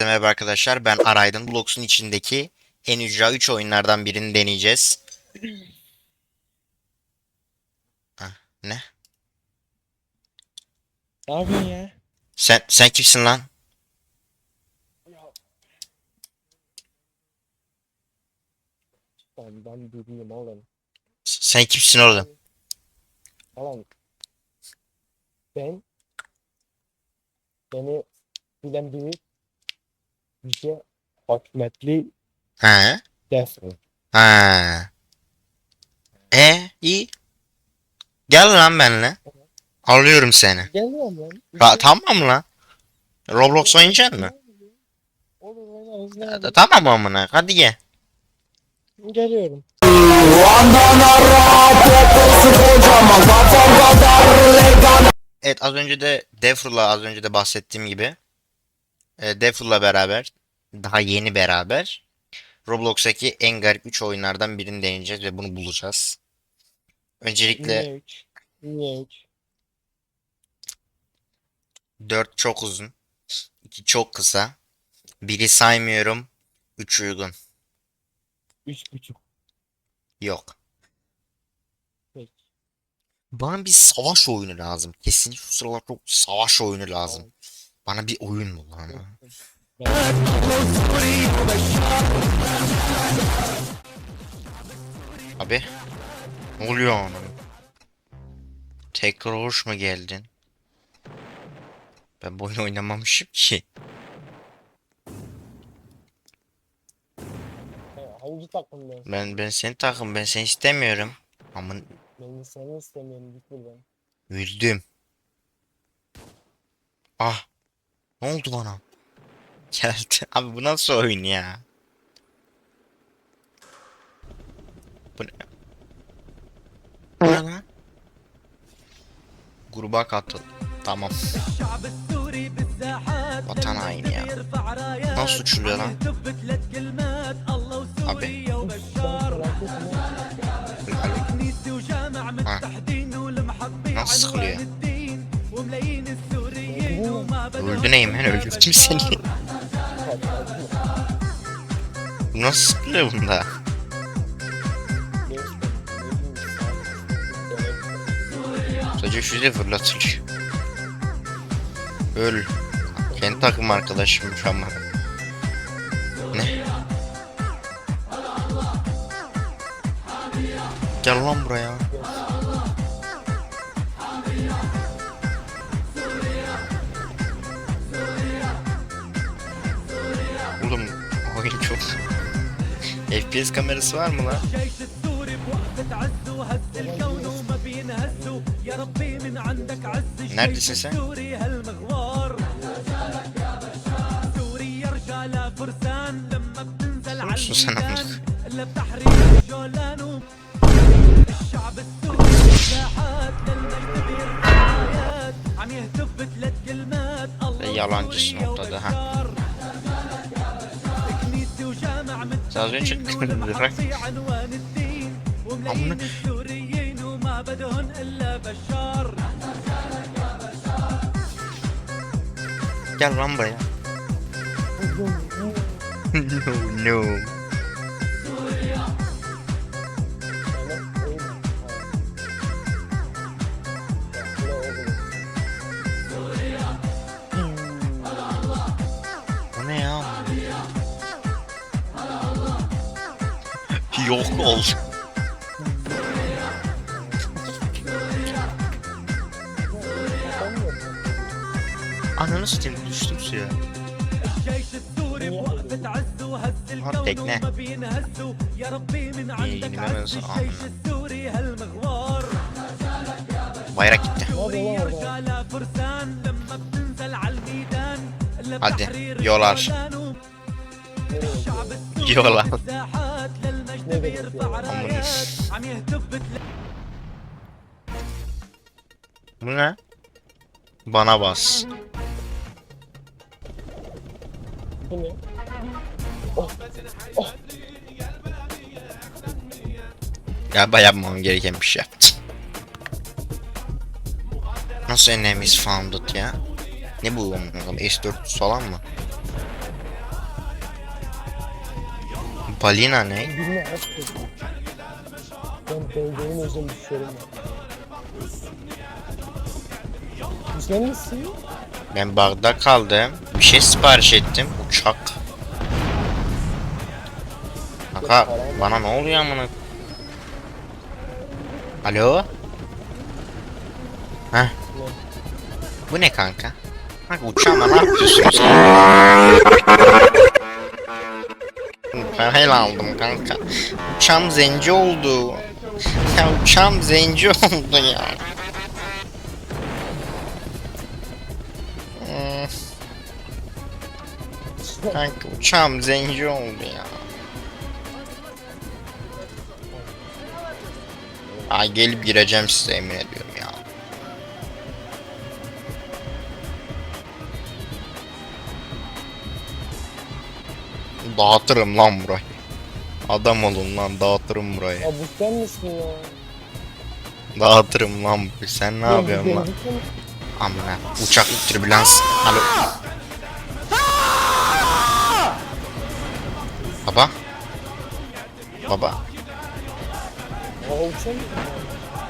Merhaba arkadaşlar ben Araydın. Blox'un içindeki en ücra 3 oyunlardan birini deneyeceğiz. Hah, ne? Ne yapıyorsun ya? Sen sen kimsin lan? Ben, ben bileyim oğlum. S- Sen kimsin oğlum? Oğlum. Ben beni bilen biri bize hikmetli Ha? defne. Ha. E iyi. Gel lan benimle. Alıyorum seni. Geliyorum lan. Ra- tamam lan. Roblox oynayacak mı? Olur oynarız ne? Tamam amına. Hadi gel. Geliyorum. Evet az önce de Defrul'la az önce de bahsettiğim gibi e, Defrul'la beraber daha yeni beraber Roblox'taki en garip 3 oyunlardan birini deneyeceğiz ve bunu bulacağız. Öncelikle Niye üç? Niye üç? 4 çok uzun, 2 çok kısa, biri saymıyorum, 3 uygun. Üç buçuk. Yok. Peki. Bana bir savaş oyunu lazım. Kesinlikle şu sıralar çok savaş oyunu lazım. Bana bir oyun bul lan. Abi. Ne oluyor onun? Tekrar hoş mu geldin? Ben bu oyunu oynamamışım ki. Hangi? Ben ben seni takım ben seni istemiyorum. Ama Ben seni istemiyorum git buradan. öldüm. Ah. Ne oldu bana? Geldi. Abi bu nasıl oyun ya? Bu ne? Bu ne lan? Gruba katıl. Tamam. Vatan haini ya. Nasıl uçuluyor lan? Abi. Ha. Nasıl sıkılıyor? Öldü neyim ben öldürdüm seni. Nasıl sıkılıyor bunda? Sadece füze fırlatılıyor. Öl. Kendi takım arkadaşımmış ama. Ne? Gel lan buraya. Oğlum oyun çok... اف بي اس كمل السؤال مو جيش السوري بوقت تعز وهز الكون وما بينهز يا ربي من عندك عز الجيش السوري هالمغوار. سوريا رجالة فرسان. لما بتنزل على الميدان إلا بتحرير جولان الشعب السوري مساحات للمجد بيرفع عم يهتف بثلاث كلمات. الله يلا انت شنو ها. Sen az önce bırak. Amına. Gel lan buraya. no no. O Yok ol. Ananı satayım düştüm suya. Ha tekne. İyi hemen sonra Bayrak gitti. Hadi yolar. Yolar. Ne demek ya? Bu ne? Bana bas. Bu ne? Galiba yapmam gereken bir şey yaptım. Nasıl enemies founded ya? Ne bu? S400 falan mı? Balina ne? Ben pencerenin özüne düşüyorum ben. Bu sen misin? Ben barda kaldım. Bir şey sipariş ettim. Uçak. Kanka bana ne oluyor amına? Alo? Heh. Bu ne kanka? Kanka uçağıma ne yapıyorsunuz? Parayla aldım kanka. Uçağım zenci oldu. Ya uçağım zenci oldu ya. Hmm, Kanka uçağım zenci oldu ya. Ay gelip gireceğim size emin ediyorum Dağıtırım lan burayı. Adam olun lan dağıtırım burayı. Ya bu sen misin ya? Dağıtırım lan burayı. Sen ne Ya yapıyorsun lan? Amına uçaklık türbülans. Alo. Baba. Baba.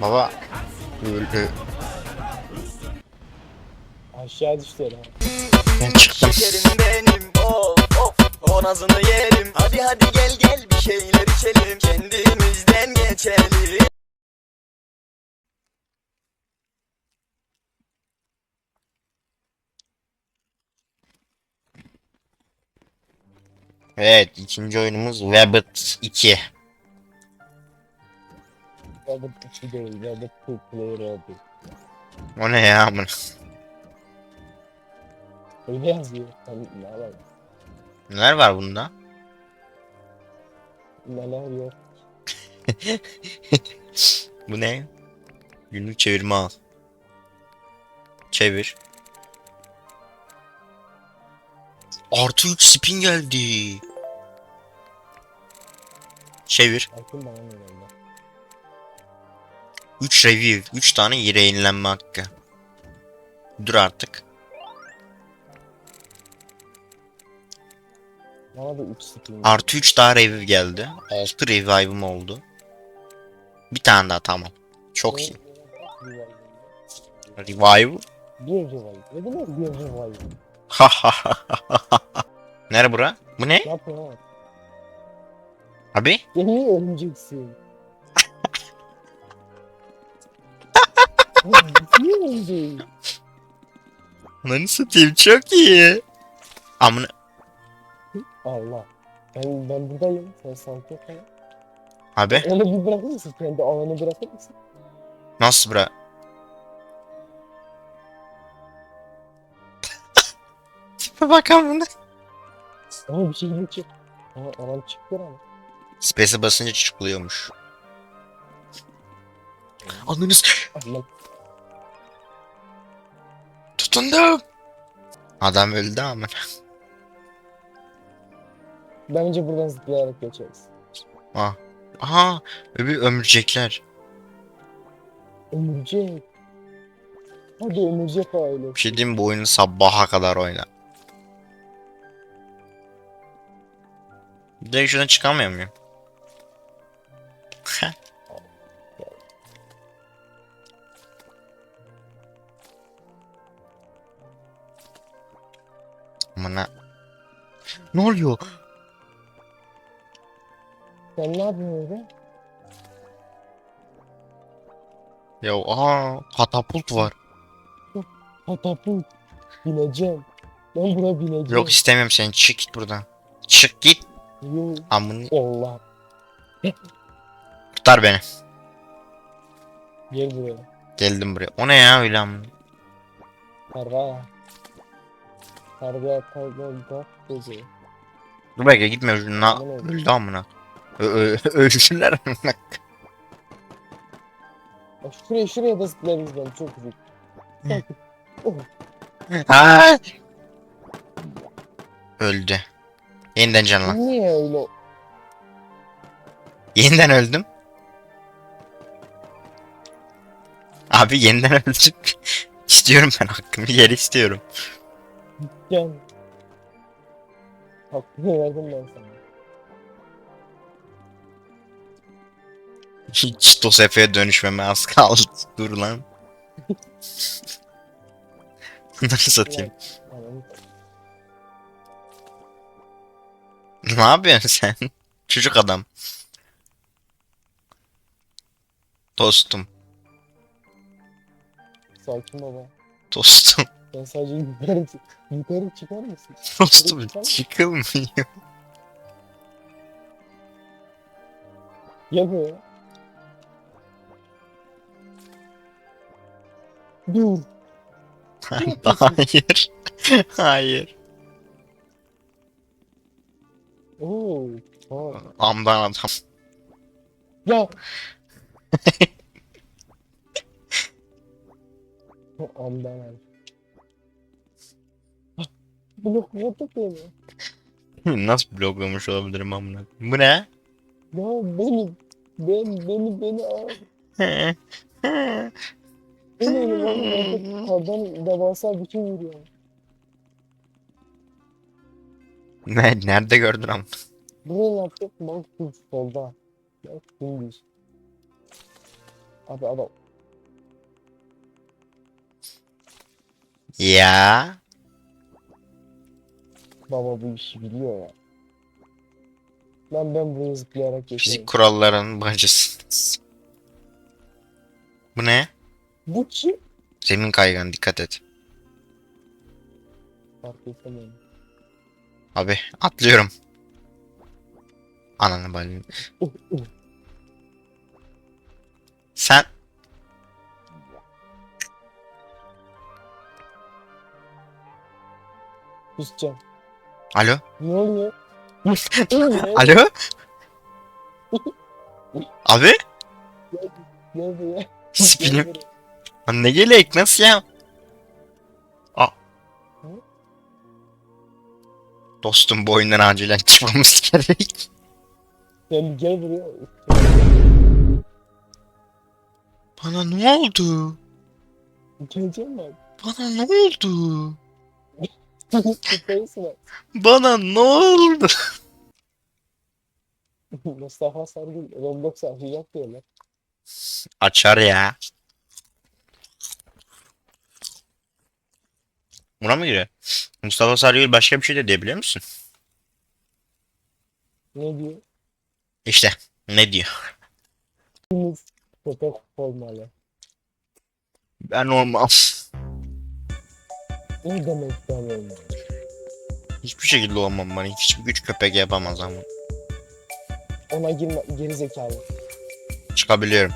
Baba. Öldü. Aşağı düştü ha. Ben çıktım. Şekerim benim of nazını yerim Hadi hadi gel gel bir şeyler içelim Kendimizden geçelim Evet ikinci oyunumuz Wabbit 2. Robert 2 değil, Robert 2 player oldu. O ne ya amına? Öyle yazıyor. Sen ne alayım? Neler var bunda? Neler yok. Bu ne? Günlük çevirme al. Çevir. Artı 3 spin geldi. Çevir. Bakın bana ne geldi. 3 review. 3 tane yere yenilenme hakkı. Dur artık. Bana da 3 skin. Artı 3 daha revive geldi. 6 revive'ım oldu. Bir tane daha tamam. Çok iyi. Revive. Bir revive. Ne demek bir revive? Nere bura? Bu ne? Ne yapıyorsun? Abi? Niye öleceksin? Niye öleceksin? Lan satayım çok iyi. Amına Allah. Ben, ben buradayım. Sen kal. abi Onu bir bırakır mısın? Kendi alanı bırakır mısın? nasıl bura? Tipe bakan buna. Ama bir şey geçiyor. Ama alan çıktı ama. Space'e basınca çıkılıyormuş. Anınız Allah. tutundum. Adam öldü ama. Bence buradan zıplayarak geçeriz. Aha öbür ömürcekler. Ömürcek. Hadi ömürcek aile. Bir şey diyeyim bu oyunu sabaha kadar oyna. Direkt şuradan çıkamıyor muyum? Amına. Ne oluyor? Sen ne yapıyorsun? Ya aa katapult var. Patapult. Bineceğim. Ben buna bineceğim. Yok istemiyorum seni çık git buradan. Çık git. Yok. Amını Allah. kurtar beni. Gel buraya. Geldim buraya. O ne ya öyle amına? Karga. Karga karga bak dedi. Dur bekle gitme Allah'ım. Öldü amına. Ö ö öldüler amına. Bak şuraya şuraya da zıplarız ben çok. Oh. Ha! Öldü. Yeniden canlan. Niye öyle? Yeniden öldüm. Abi yeniden öldüm. istiyorum ben hakkımı geri istiyorum. Gel. Hakkını verdim ben sana. Hiç Tosefe'ye dönüşmeme az kaldı. Dur lan. Nasıl satayım? Ne yapıyorsun sen? Çocuk adam. Dostum. Sakin baba. Dostum. Ben sadece yukarı, yukarı çıkar mısın? Dostum çıkılmıyor. Buraya. Dur. Hayır. Hayır. Oo. Aa. Amdan adam. Ya. O Amdan abi. Ah, Blok yaptık beni. Nasıl bloklamış olabilirim amına? Bu ne? Ya beni, ben, beni, beni al. Beni elim al. Kardan devasa şey vuruyor. ne? Nerede gördün am? Buraya ne yapacak? Bak şu solda. Bak dümdüz. Abi adam. Ya. Baba bu işi biliyor ya. Ben ben buraya zıplayarak geçiyorum. Fizik kurallarının bacısınız. Bu ne? Bu kim? Zemin kaygan dikkat et. Fark. Abi atlıyorum. Ananı balını. Uh, uh. Sen Kusacağım. Alo? Ne oluyor? Alo? Abi? Gel buraya. Spinim. Lan ne gelek nasıl ya? Aa. Dostum bu oyundan acilen çıkmamız gerek. Sen gel buraya. Bana ne oldu? Geleceğim ben. Bana ne oldu? Bana ne oldu? Mustafa Sargın Roblox açacak diyorlar. Açar ya. Buna mı giriyor? Mustafa Sarıgül başka bir şey de diyebiliyor musun? Ne diyor? İşte ne diyor? Temiz köpek olmalı. Ben olmam. Ne demek ben olmalı? Hiçbir şekilde olmam bana. Hiçbir güç köpek yapamaz ama. Ona girme, geri zekalı. Çıkabiliyorum.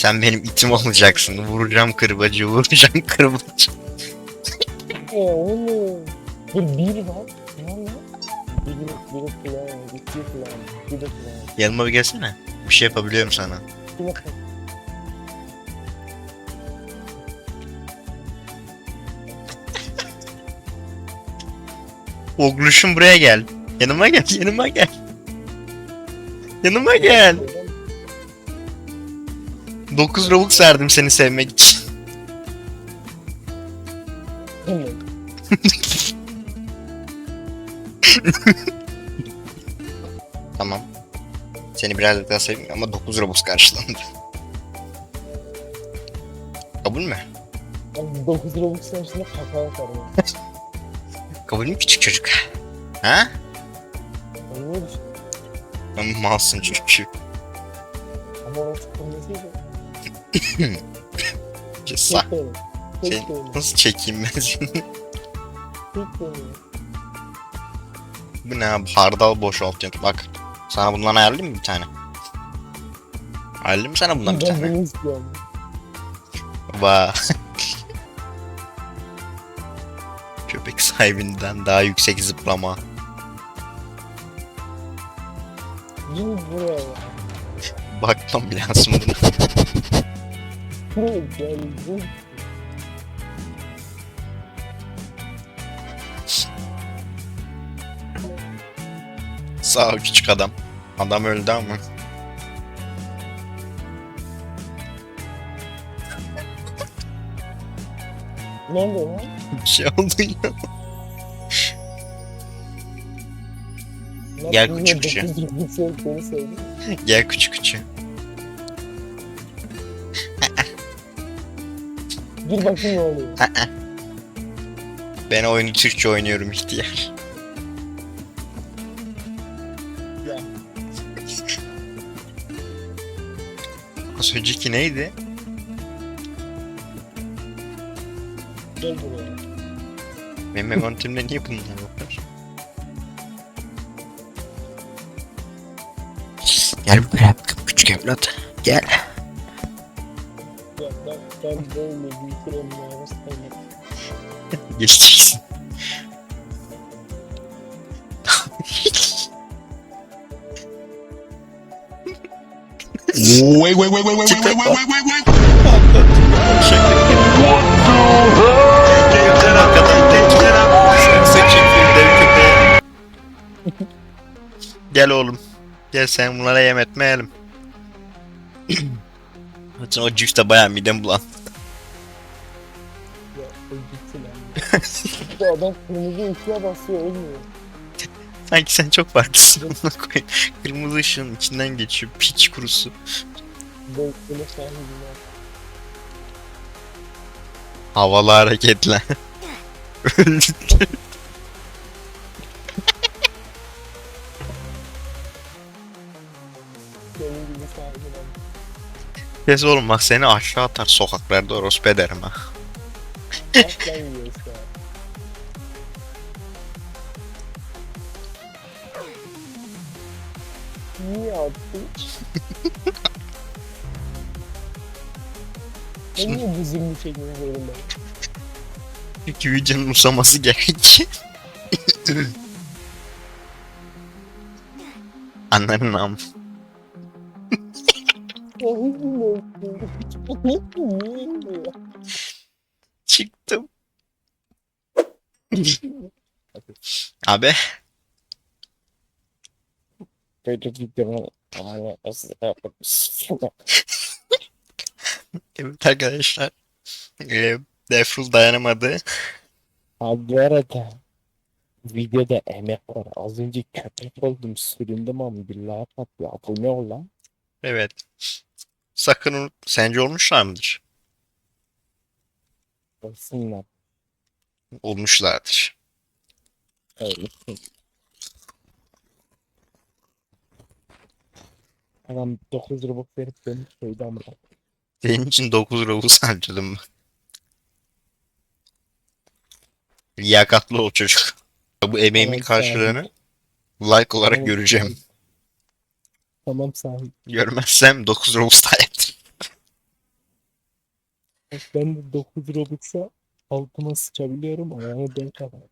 Sen benim itim olacaksın. Vuracağım kırbacı, vuracağım kırbacı. Ee oğlum. Dur bir var. Ne lan? Kulağım, biri kulağım. Yanıma bir gelsene. Bir şey yapabiliyorum sana. Bir bakın. Ogluşum buraya gel. Yanıma gel, yanıma gel. Yanıma gel. 9 Robux verdim seni sevmek için. Tamam. Seni biraz daha seveyim ama 9 Robux karşılandı. Kabul mü? Ben 9 Robux karşısında kaka atarım. Kabul mü küçük çocuk? Ha? Ben malsın çünkü. Tek Şey-. Nasıl çekeyim ben. Bu ne abi? Hardal boşaltıyorum. Bak. Sana bundan ayarlayayım mı bir tane? Ayarlayayım mı sana bundan bir tane? bunu. Vay. Köpek sahibinden daha yüksek zıplama. Gel buraya ya. Bakmam lazım buna. Buraya gel. Dur. Sağ ol küçük adam. Adam öldü ama. Ne oldu lan? Bir şey oldu ya. Gel küçük söyledi. Gel küçük küçük. Gir bakayım ne oluyor. Ben oyunu Türkçe oynuyorum ihtiyar. Ya. Az önceki neydi? Gel buraya. Benim memontimde niye bunlar var? Gel buraya küçük evlat. Ben böyle büyük olmaya başlayayım. Geçeceksin. Wait, wait, wait, wait, wait, wait, wait, wait, wait, wait. Gel oğlum. Gel sen bunlara yem etmeyelim. Zaten o cifte bayağı midem bulan. Ya öldürsün lan. Bu adam kırmızı ışığa basıyor ölmüyor. Sanki sen çok farklısın. Amına koyayım. Kırmızı ışığın içinden geçiyor. Piç kurusu. Böyle böyle sahibine. Havalı hareketler. Kes oğlum bak seni aşağı atar sokaklarda orospu ederim ha. Niye attın? Ben niye zilmi çekmek zorundayım? Çünkü videonun uzaması gerek. Annenin am. Çıktım. Abi Böyle videomu hala nasıl evet arkadaşlar. Ee, Defrul dayanamadı. Abi bu arada videoda emek var. Az önce köpek oldum süründüm ama billahi patlıyor. Bu ne ol lan? Evet. Sakın unut. Sence olmuşlar mıdır? Olsunlar. Olmuşlardır. Öyle. Adam 9 robot verip beni köyde ama. Senin için 9 robus harcadım bak. Liyakatlı ol çocuk. Bu emeğimin Tamam, karşılığını like olarak Tamam, göreceğim. Tamam sahip. Görmezsem 9 robus daha yaptım. Ben de 9 robotsa altıma sıçabiliyorum ayağımı denk alayım.